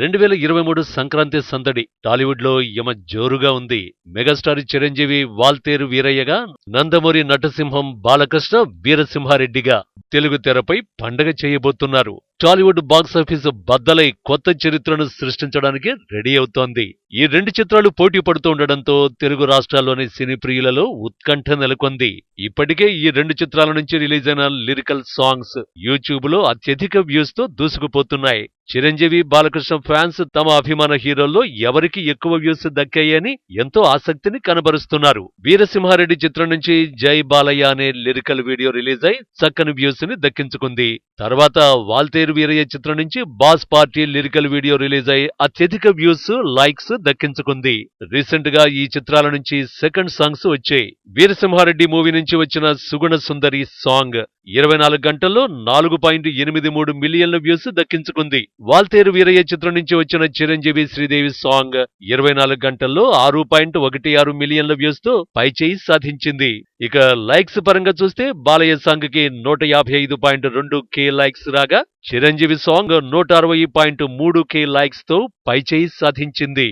రెండు వేల ఇరవై మూడు సంక్రాంతి సందడి టాలీవుడ్లో యమ జోరుగా ఉంది. మెగాస్టార్ చిరంజీవి వాల్తేరు వీరయ్యగా నందమూరి నటసింహం బాలకృష్ణ వీరసింహారెడ్డిగా తెలుగు తెరపై పండగ చేయబోతున్నారు. టాలీవుడ్ బాక్సాఫీస్ బద్దలై కొత్త చరిత్రను సృష్టించడానికి రెడీ అవుతోంది. ఈ రెండు చిత్రాలు పోటీ పడుతూ ఉండడంతో తెలుగు రాష్ట్రాల్లోని సినీ ప్రియులలో ఉత్కంఠ నెలకొంది. ఇప్పటికే ఈ రెండు చిత్రాల నుంచి రిలీజ్ అయిన లిరికల్ సాంగ్స్ యూట్యూబ్లో అత్యధిక వ్యూస్తో దూసుకుపోతున్నాయి. చిరంజీవి బాలకృష్ణ ఫ్యాన్స్ తమ అభిమాన హీరోల్లో ఎవరికి ఎక్కువ వ్యూస్ దక్కాయని ఎంతో ఆసక్తిని కనబరుస్తున్నారు. వీరసింహారెడ్డి చిత్రం నుంచి జై బాలయ్య అనే లిరికల్ వీడియో రిలీజ్ అయి చక్కని వ్యూస్ ని దక్కించుకుంది. తర్వాత వాల్తేరు వీరయ్య చిత్రం నుంచి boss party lyrical video release అయి అత్యధిక వ్యూస్ లైక్స్ దక్కించుకుంది. రీసెంట్గా ఈ చిత్రాల నుంచి సెకండ్ సాంగ్స్ వచ్చాయి. వీరసింహారెడ్డి మూవీ నుంచి వచ్చిన సుగుణ సుందరి సాంగ్ ఇరవై నాలుగు గంటల్లో నాలుగు పాయింట్ ఎనిమిది మూడు మిలియన్ల వ్యూస్ దక్కించుకుంది. వాల్తేరు వీరయ్య చిత్రం నుంచి వచ్చిన చిరంజీవి శ్రీదేవి సాంగ్ ఇరవై నాలుగు గంటల్లో ఆరు పాయింట్ ఒకటి ఆరు మిలియన్ల వ్యూస్తో పైచేయి సాధించింది. ఇక లైక్స్ పరంగా చూస్తే బాలయ్య సాంగ్కి నూట యాభై ఐదు పాయింట్ రెండు కే లైక్స్ రాగా చిరంజీవి సాంగ్ నూట అరవై పాయింట్ మూడు కే లైక్స్తో పైచేయి సాధించింది.